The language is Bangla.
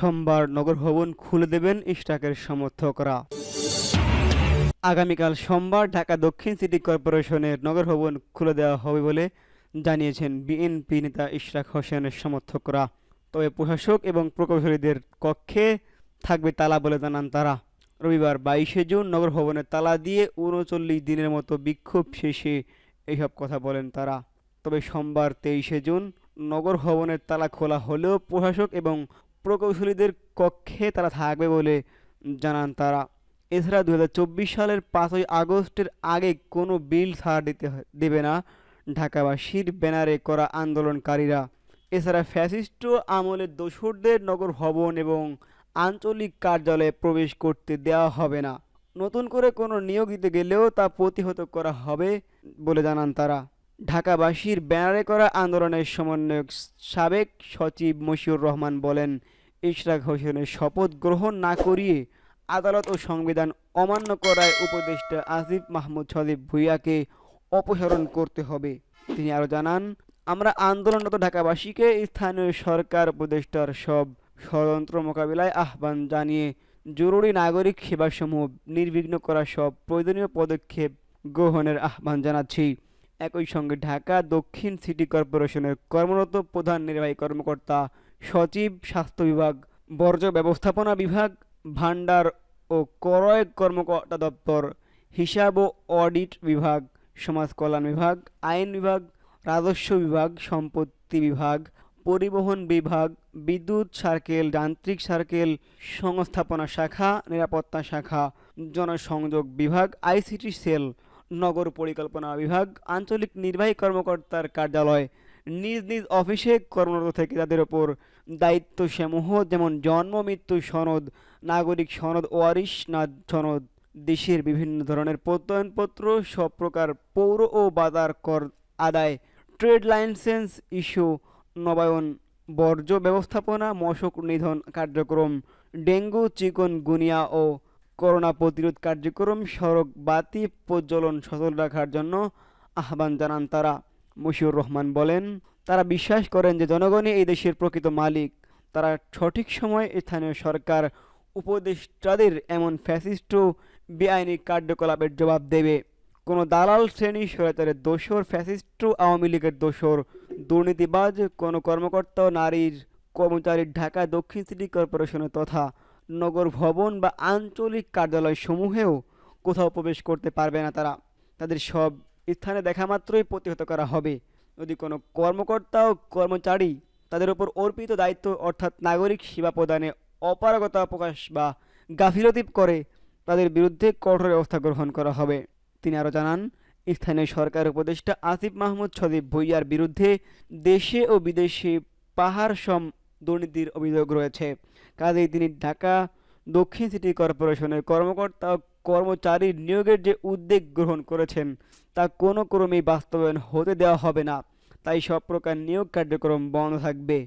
সোমবার নগর ভবন খুলে দেবেন ইশরাকের সমর্থকরা। আগামীকাল সোমবার ঢাকা দক্ষিণ সিটি কর্পোরেশনের নগর ভবন খুলে দেওয়া হবে বলে জানিয়েছেন বিএনপি নেতা ইশরাক হোসেনের সমর্থকরা। তবে প্রশাসক এবং প্রকৌশলীদের কক্ষে থাকবে তালা বলে জানান তারা। রবিবার বাইশে জুন নগর ভবনের তালা দিয়ে উনচল্লিশ দিনের মতো বিক্ষোভ শেষে এইসব কথা বলেন তারা। তবে সোমবার তেইশে জুন নগর ভবনের তালা খোলা হলেও প্রশাসক এবং প্রকৌশলীদের কক্ষে তারা থাকবে বলে জানান তারা। এছাড়া দুই হাজার চব্বিশ সালের পাঁচই আগস্টের আগে কোনো বিল ছাড় দিতে দেবে না। ঢাকাবাসীর ব্যানারে করা আন্দোলনকারীরা। এছাড়া ফ্যাসিস্ট আমলের দোসরদের নগর ভবন এবং আঞ্চলিক কার্যালয়ে প্রবেশ করতে দেওয়া হবে না। নতুন করে কোনো নিয়োগ দিতে গেলেও তা প্রতিহত করা হবে বলে জানান তারা। ঢাকাবাসীর ব্যানারে করা আন্দোলনের সমন্বয়ক সাবেক সচিব মশিউর রহমান বলেন ইশরাক হোসেনের শপথ গ্রহণ না করিয়ে আদালত ও সংবিধান অমান্য করায় উপদেষ্টা আসিফ মাহমুদ সদীপ ভুইয়াকে অপসারণ করতে হবে। তিনি আরও জানান, আমরা আন্দোলনরত ঢাকাবাসীকে স্থানীয় সরকার উপদেষ্টার সব ষড়যন্ত্র মোকাবিলায় আহ্বান জানিয়ে জরুরি নাগরিক সেবাসমূহ নির্বিঘ্ন করা সব প্রয়োজনীয় পদক্ষেপ গ্রহণের আহ্বান জানাচ্ছি। একই সঙ্গে ঢাকা দক্ষিণ সিটি কর্পোরেশনের কর্মরত প্রধান নির্বাহী কর্মকর্তা সচিব, স্বাস্থ্য বিভাগ, বর্জ্য ব্যবস্থাপনা বিভাগ ভান্ডার ও ক্রয় কর্মকর্তা দপ্তর, হিসাব ও অডিট বিভাগ সমাজ কল্যাণ বিভাগ, আইন বিভাগ, রাজস্ব বিভাগ, সম্পত্তি বিভাগ, পরিবহন বিভাগ, বিদ্যুৎ সার্কেল, যান্ত্রিক সার্কেল, সংস্থাপনা শাখা, নিরাপত্তা শাখা, জনসংযোগ বিভাগ, আইসিটি সেল, নগর পরিকল্পনা বিভাগ, আঞ্চলিক নির্বাহী কর্মকর্তার কার্যালয় নিজ নিজ অফিসে কর্মরত থেকে তাদের ওপর দায়িত্বসমূহ, যেমন জন্ম, মৃত্যু সনদ, নাগরিক সনদ, ওয়ারিশ না সনদ দেশের বিভিন্ন ধরনের প্রত্যয়নপত্র, সব প্রকার পৌর ও বাজার কর আদায়, ট্রেড লাইসেন্স ইস্যু, নবায়ন, বর্জ্য ব্যবস্থাপনা, মশক নিধন কার্যক্রম, ডেঙ্গু, চিকন গুনিয়া ও করোনা প্রতিরোধ কার্যক্রম, সড়ক বাতি প্রজ্বলন সচল রাখার জন্য আহ্বান জানান তারা। মশিউর রহমান বলেন, তারা বিশ্বাস করেন যে জনগণই এই দেশের প্রকৃত মালিক। তারা সঠিক সময়ে স্থানীয় সরকার, উপদেষ্টাদের এমন ফ্যাসিস্ট বেআইনি কার্যকলাপের জবাব দেবে। কোনো দালাল শ্রেণি স্বৈরাচারের দোসর ফ্যাসিস্ট আওয়ামী লীগের দোসর দুর্নীতিবাজ, কোনো কর্মকর্তা নারীর কর্মচারীর ঢাকা দক্ষিণ সিটি কর্পোরেশনের তথা নগর ভবন বা আঞ্চলিক কার্যালয় সমূহেও কোথাও প্রবেশ করতে পারবে না তারা। তাদের সব স্থানে দেখা মাত্রই প্রতিহত করা হবে। যদি কোনো কর্মকর্তা ও কর্মচারী তাদের উপর অর্পিত দায়িত্ব অর্থাৎ নাগরিক সেবা প্রদানে অপারগতা প্রকাশ বা গাফিলতি করে, তাদের বিরুদ্ধে কঠোর ব্যবস্থা গ্রহণ করা হবে। তিনি আরও জানান, স্থানীয় সরকার উপদেষ্টা আসিফ মাহমুদ সদীপ ভুইয়ার বিরুদ্ধে দেশে ও বিদেশে পাহাড় সম দুর্নীতির অভিযোগ রয়েছে। কাজেই তিনি ঢাকা দক্ষিণ সিটি কর্পোরেশনের কর্মকর্তা ও কর্মচারীর নিয়োগের যে উদ্যোগ গ্রহণ করেছেন, তা কোনো ক্রমেই বাস্তবায়ন হতে দেওয়া হবে না। তাই সব প্রকার নিয়োগ কার্যক্রম বন্ধ থাকবে।